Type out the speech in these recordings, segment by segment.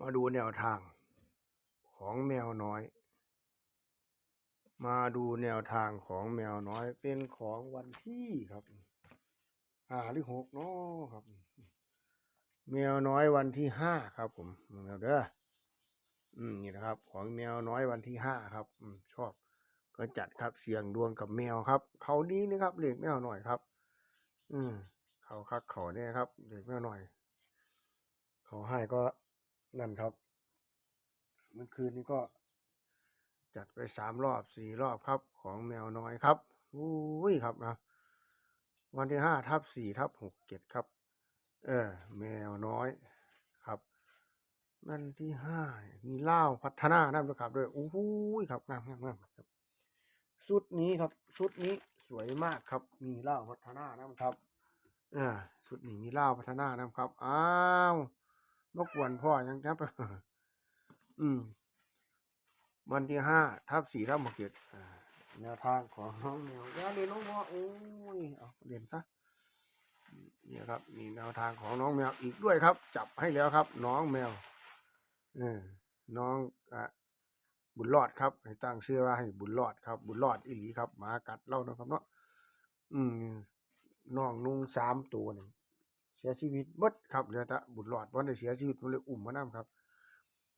มาดูแนวทางของแมวน้อย มาดูแนวทางของแมวน้อย เป็นของวันที่ครับห้าหรือหกเนาะครับ แมวน้อยวันที่ห้าครับผมเอาเด้ออืมนี่นะครับ ของแมวน้อยวันที่ห้าครับ อืมชอบ ก็จัดครับเสียงดวงกับแมวครับ เขานี้นะครับเลียกแมวหน่อยครับ อืมเขาคักเขาเนี่ยครับเลียกแมวหน่อย เขาให้ก็ นั่นครับ เมื่อคืนนี้ก็จัดไปสามรอบสี่รอบครับของแมวน้อยครับอุ้ยครับนะวันที่ห้าทับสี่ทับหกเจ็ดครับ เออ แมวน้อยครับวันที่ห้ามีเล่าพัฒนานั่นนะครับด้วยอู้ยครับงามงามงามครับชุดนี้ครับชุดนี้สวยมากครับ มีเล่าพัฒนานะครับ อ่าชุดนี้มีเล่าพัฒนานะครับอ้าว บกวนพ่อยังครับอืม วันที่ห้าทับสี่ทับหกเจ็ดแนวทางของน้องแมวอย่าเรียนน้องพ่อโอ้ยเอาเรียนซะเนี่ยครับมีแนวทางของน้องแมวอีกด้วยครับ จับให้แล้วครับ น้องแมวเออน้องอะบุญรอดครับ ให้ตั้งชื่อว่าให้บุญรอดครับ บุญรอดอีหลีครับหมากัดเล่านะครับเนาะอืมน้องนุ่งสามตัวหนี่ง เสียชีวิตเบิดครับเหลือแต่บุญรหลอดเพราะได้เสียชีวิตมันเลยอุ้มมานํครับ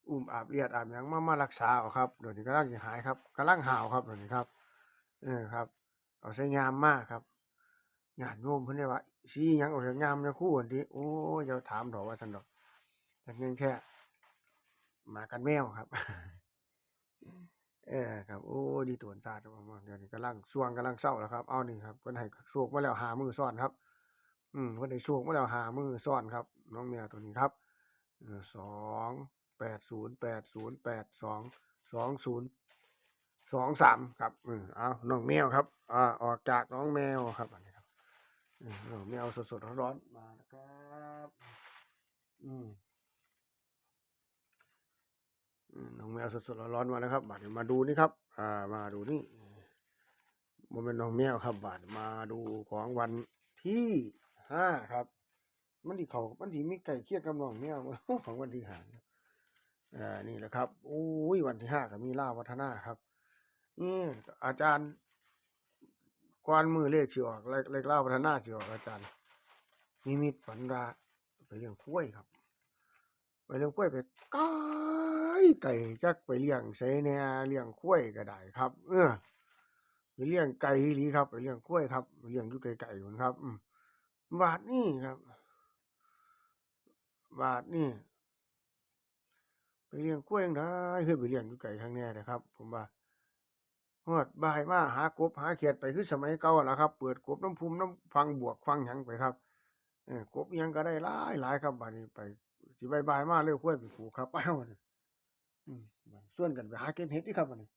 อุ้มอาบเลียดอาบยังมามารักษาเอาครับเดี๋ยวนี้กำลังจะหายครับกำลังหาวครับเดี๋ยวนี้ครับเออครับ เอาใช้งามมากครับงานโยมเพิ่นได้ว่าสีหยังเอาใช้งามจะคู่อันที่โอ้ยอย่าถามดอกว่าท่านดอกแต่เพียงแค่มากันแมวครับเออครับโอ้ดีตัวตาตัวมาเดี๋ยวนี้กำลังช่วงกำลังเศร้าแล้วครับ เอานี่ครับเพิ่นให้โชคมาแล้วหามือซ้อนครับ อืมเพิ่นได้โชคมาแล้วหามือซ้อนครับ น้องแมวตัวนี้ครับสองแปดศูนย์แปดศูนย์แปดสองสองศูนย์สองสามครับอืมเอาน้องแมวครับอ่าออกจากน้องแมวครับอันนี้ครับอืมน้องแมวสดๆร้อนๆมานะครับอืมน้องแมวสดๆร้อนๆมานะครับบัดนี้มาดูนี่ครับอ่ามาดูนี่มันเป็นน้องแมวครับบัดมาดูของวันที่ ห้าครับ มันที่เขามันที่มีไก่เคียดกับน้องแมวของวันที่ห้าอ่านี่แหละครับโอ้ยวันที่ห้าก็มีล่าวัฒนาครับนี่อาจารย์กวนมือเลขสิออกเลขเลขล่าวัฒนาสิออกอาจารย์นิมิตฝันว่าไปเลี้ยงกล้วยครับ ไปเลี้ยงกล้วยไปไก่ไก่จักไปเลี้ยงใส่แน่เลี้ยงกล้วยก็ได้ครับ เออไปเลี้ยงไก่อีหลีครับ ไปเลี้ยงกล้วยครับไปเลี้ยงอยู่ไกลๆพุ่นครับ อืม บาทนี่ครับ บาทนี่ไปเลี้ยงกล้วยจั่งได้คือไปเลี้ยงอยู่ไกลข้างแน่นะครับ ผมว่าฮอดบ่ายมาหากบหาเขียดไปคือสมัยเก่าล่ะครับ เปิดกบน้ำพุมน้ำฟังบวกฟังหยังไปครับเออกบยังก็ได้หลายหลายครับบาดนี้ไปสิบ่ายมาเร็วกล้วยไปผูกครับไปเอาบัดนี้อืมส่วนกันไปหาเก็บเห็ดที่ครับบัดนี้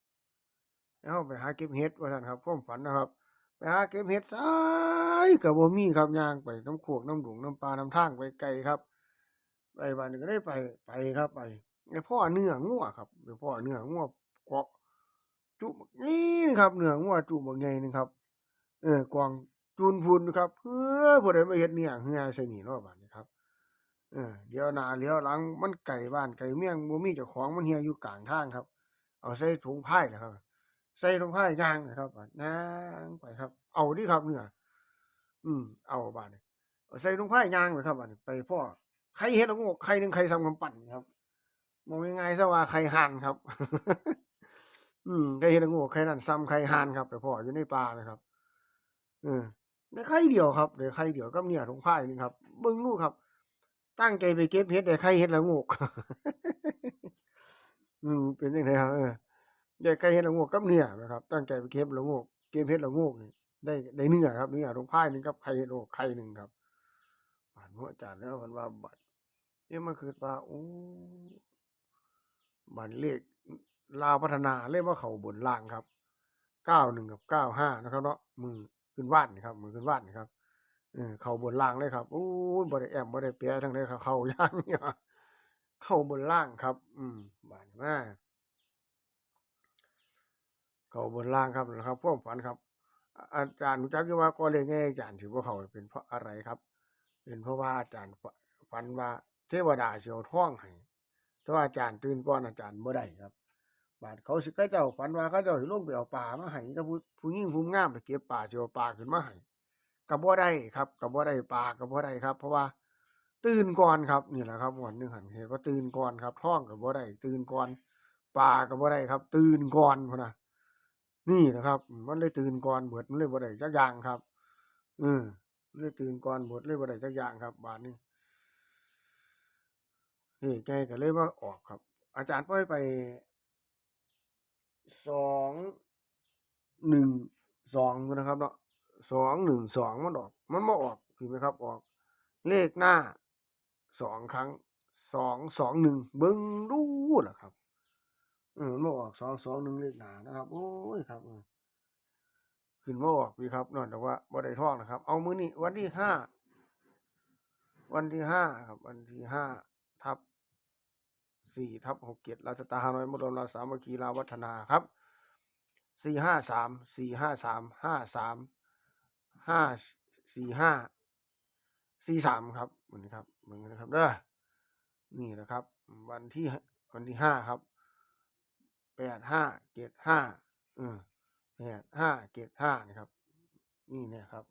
แล้วไปหาเก็บเห็ดว่าซั่นครับความฝันนะครับ ไปหาเก็บเห็ดซ้ายก็บ่มีครับย่างไปน้ำโขกน้ำหลวงน้ำปลาน้ำทางไปไกลครับ ไปวันนึงก็ได้ไปไปครับไปไอพ่อเนื้องัวครับไอพ่อเนื้องัวเกาะจุบนี่นะครับเนื้องัวจุบักใหญ่นึงครับ เออกวางจูนพูนครับเพื่อผู้ใดมาเฮ็ดเนี่ยเฮือใส่นี่เนาะบัดนี้ครับเออเดี๋ยวหนาเดี๋ยวหลังมันไก่บ้านไก่เมี่ยงบ่มีเจ้าของมันเฮียอยู่กลางทางครับ เอาใส่ถุงผ้านะครับ ใส่ถุงผ้ายางนะครับบัดนางไปครับ เอาดิครับเนื้ออืม เอาบาดนี้เอาใส่ถุงผ้ายางไปครับบัดนี้ไปพ่อใครเฮ็ดละโงกใครหนึ่งใครทำกำปั่นครับมองง่ายๆซะว่าใครห่านครับ อืมใครเฮ็ดละโงกใครนั่นซ้ำใครห่านครับ ไปพ่ออยู่ในป่านะครับเออในใครเดียวครับเดี๋ยวใครเดียวก็เนี่ยทงพ่ายนี่ครับเบิ่งลูกครับ ตั้งใจไปเก็บเฮ็ดแต่ใครเฮ็ดละงกอืมเป็นยังไงครับเออ ได้ใครเฮ็ดละโงกกับเนี่ยนะครับ ตั้งใจไปเก็บละโงกเก็บเฮ็ดละโงกนี่ได้ได้เนื้อครับเนื้อทงพ่ายนึงครับใครเฮ็ดละโงกใครหนึ่งครับบาดหัวอาจารย์แล้วมันว่าบัดนี่มันคือว่าโอ้บัดเลขลาวพัฒนาเลขว่าเขาบนล่างครับเก้าหนึ่งกับเก้าห้านะครับเนาะมือขึ้นวานนี่ครับมือขึ้นวานนี่ครับเออเขาบนล่างเลยครับโอ้บ่ไดแอมบ่ได้แปรทั้งเลยครับเขาย่างเนี่ยเข้าบนล่างครับ อืมบาดมา เขาบนล่างครับนะครับพวกฝันครับ อาจารย์รู้จักอยู่ว่าก็เลยง่ายอาจารย์ถือว่าเขาเป็นเพราะอะไรครับ เป็นเพราะว่าอาจารย์ฝันว่าเทวดาเสียวท่องให้แต่ว่าอาจารย์ตื่นก่อนอาจารย์บ่ได้ครับ บาดเขาสิเขาเจ้าฝันว่าเขาเจ้าสิลงไปเอาปลามาให้ถ้าผู้ผู้หญิงผู้งามไปเก็บปลาสิเอาปลาขึ้นมาให้ก็บ่ได้ครับก็บ่ได้ปลาก็บ่ได้ครับ เพราะว่าตื่นก่อนครับนี่แหละครับวันหนึงหันเห็นว่าตื่นก่อนครับท้องก็บ่ได้ตื่นก่อนปลาก็บ่ได้ครับ ตื่นก่อนพนน่ะ นี่นะครับ มันเลยตื่นก่อนเบิดมันเลยบ่ได้จักอย่างครับอืมเลยตื่นก่อนเบิดเลยบ่ได้จักอย่างครับ บาดนี้นี่แกก็เลยมาออกครับ อาจารย์ปล่อยไปสองหนึ่งสองนะครับเนาะสองหนึ่งสองมันออก มันมาออกถูกไหมครับออก เลขหน้าสองครั้งสองสองหนึ่งเบิ้งดูล่ะครับ เออมาออกสองสองหนึ่งเลขหนานะครับ โอ้ยครับขึ้นมาออกพี่ครับนอนแต่ว่าบ่ได้ท่องนะครับ เอามือนี่วันที่ห้าวันที่ห้าครับ วันที่ห้าทับสี่ทับหกเจ็ดราชตาฮานอยมดลราสามัคคีลาวัฒนาครับสี่ห้าสามสี่ห้าสามห้าสามห้าสี่ห้าสี่สามครับวันนี้ครับเหมึงนะครับเด้อนี่นะครับ วันที่วันที่ห้าครับ แปดห้าเกตห้าเออแปดห้าเกตห้านะครับ นี่เนี่ยครับ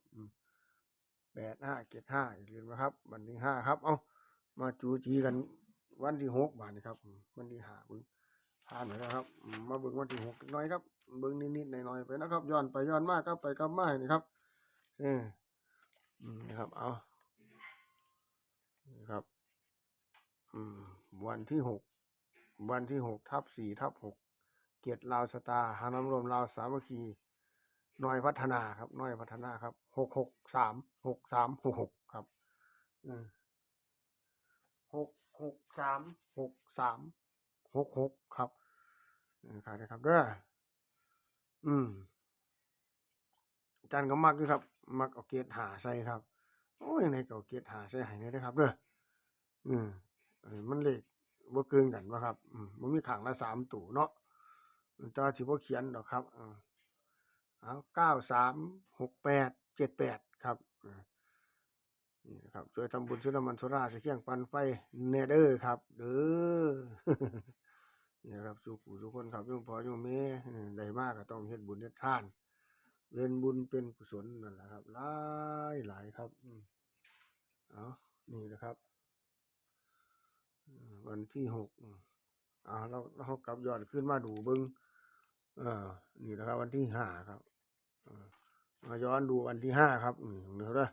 แปดห้าเกตห้าอย่าลืมนะครับ วันที่ห้าครับ เอามาจูจีกันวันที่หกบาทนี่ครับ วันที่ห้าบึงผ่านไปแล้วครับ มาบิ่งวันที่หกน่อยครับบิ่งนิดๆหน่อยๆไปนะครับย้อนไปย้อนมากครับไปกลับมานี่ครับเอออืมนะครับ เอานะครับ อืม วันที่หก วันที่หกทับสี่ทับหก เกียรติลาวสตาร์ฮานำรวมลาวสามัคคีน้อยพัฒนาครับ น้อยพัฒนาครับหกหกสามหกสามหกหกครับอืมหกหกสามหกสามหกหกครับนะครับนะครับเด้ออืมอาจารย์ก็มักอยู่ครับ มักเอาเกียรติหาใส่ครับ โอ้ยในเก่าเกียรติหาใส่ให้เลยนะครับเด้ออืมเอ้ยมันเลขบ่เกินกันวะครับ อืมมันมีข้างละสามตัวเนาะ แตว่าสิบ่เขียนดอกครับเอาเก้าสามหกแปดเจ็ดแปดครับนี่นะครับช่วยทำบุญช่วยน้ำมันโซล่าสเคียงปันไฟเนเดอร์ครับเด้อนี่นะครับสู่ผู้ทุกคนครับโยมพอยมแม่อืมได้มากก็ต้องเฮ็ดบุญเฮ็ดทานเว้นบุญเป็นกุศลนั่นแหละครับหลายหลายครับอืมเอานี่นะครับ วันที่หกอืมเอาเราเรากลับย้อนขึ้นมาดูเบิ้ง ออนี่นะครับ วันที่ห้าครับมาย้อนดูวันที่ห้าครับเดี๋ยวเด้อ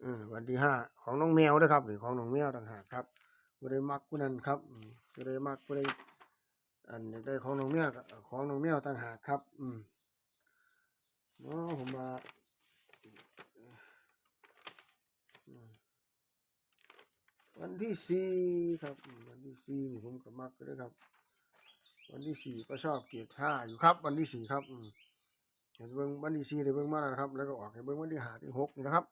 เอวันที่ห้าของน้องแมวด้วยครับนี่ของน้องแมวต่างหากครับบ่ได้มักผู้นั้นครับมบ่ได้มักบ่ได้อันอยากได้ของน้องแมวของน้องแมวต่างหากครับ อืมเนาะผมมาวันที่สี่ครับ วันที่สี่นี่ผมก็มักเลยครับ วันที่สี่ก็ชอบเกียรติห้าอยู่ครับ วันที่สี่ครับอืมเห็นเบิ้งวันที่สี่ได้เบิ้งมาแล้วนะครับ แล้วก็ออกให้เบิ้งวันที่ห้าที่หกนะครับ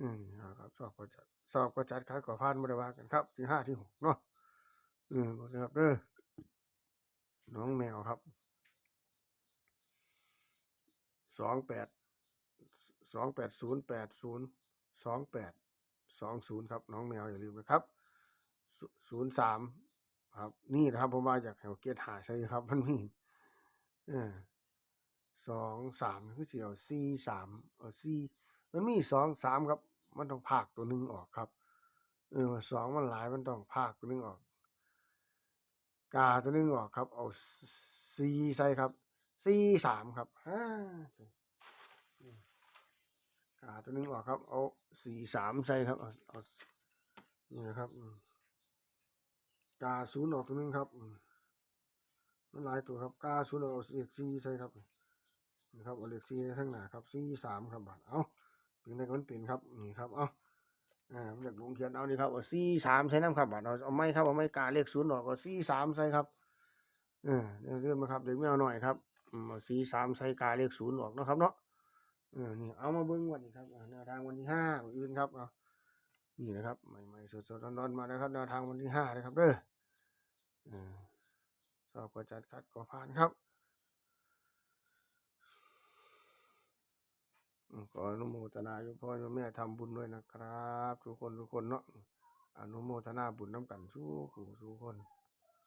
อืมนะครับสอบก็จัดสอบก็จัดคัดก็ผ่านบริวากันครับ ที่ห้าที่หกเนาะอืมนะครับเด้อน้องแมวครับสองแปดสองแปดศูนย์แปดศูนย์สองแปดสองศูนย์ครับ น้องแมวอย่าลืมนะครับศูนย์สาม ครับ นี่นะครับ ผมว่าอยากให้เอาเกียรติหาใช่ครับ มันมีเออสองสามคือเสียวสี่สามเออสี่มันมีสองสามครับ มันต้องพากตัวหนึ่งออกครับ เออสองมันหลายมันต้องพากตัวหนึ่งออก กาตัวหนึ่งออกครับ เอาสี่ใส่ครับสี่สามครับฮ่าขาตัวหนึ่งออกครับ เอาสี่สามใส่ครับเอาเนี่นะครับ กาศูนย์ออกตัวนึงครับมันหลายตัวครับกาศูนย์ออกเอาเลขสี่ใส่ครับนี่ครับเอาเลขสี่ข้างหน้าครับสี่สามครับบาทเอาเป็นได้ก็มันเป็นครับนี่ครับเอาอ่าผมอยากลงเขียนเอานี่ครับเอาสี่สามใส่น้ำครับบาทเอาเอาไม่ครับเอาไม่กาเลขศูนย์ออกเอาสี่สามใส่ครับเออเดี๋ยวเรื่องมาครับเด็กไม่เอาหน่อยครับอืมเอาสี่สามใส่กาเลขศูนย์ออกนะครับเนาะเออนี่เอามาเบิ้งวันนี้ครับแนวทางวันที่ห้าอื่นครับเอา นี่นะครับใหม่ๆสดๆร้อนๆมาแล้วครับแนวทางวันที่ห้านะครับเด้อเออสอบก็จัดคัดก็ผ่านครับขออนุโมทนาโยมพ่อโยมแม่ทำบุญด้วยนะครับ ทุกคนทุกคนเนาะอนุโมทนาบุญน้ำกันสู้ขู่สู้คน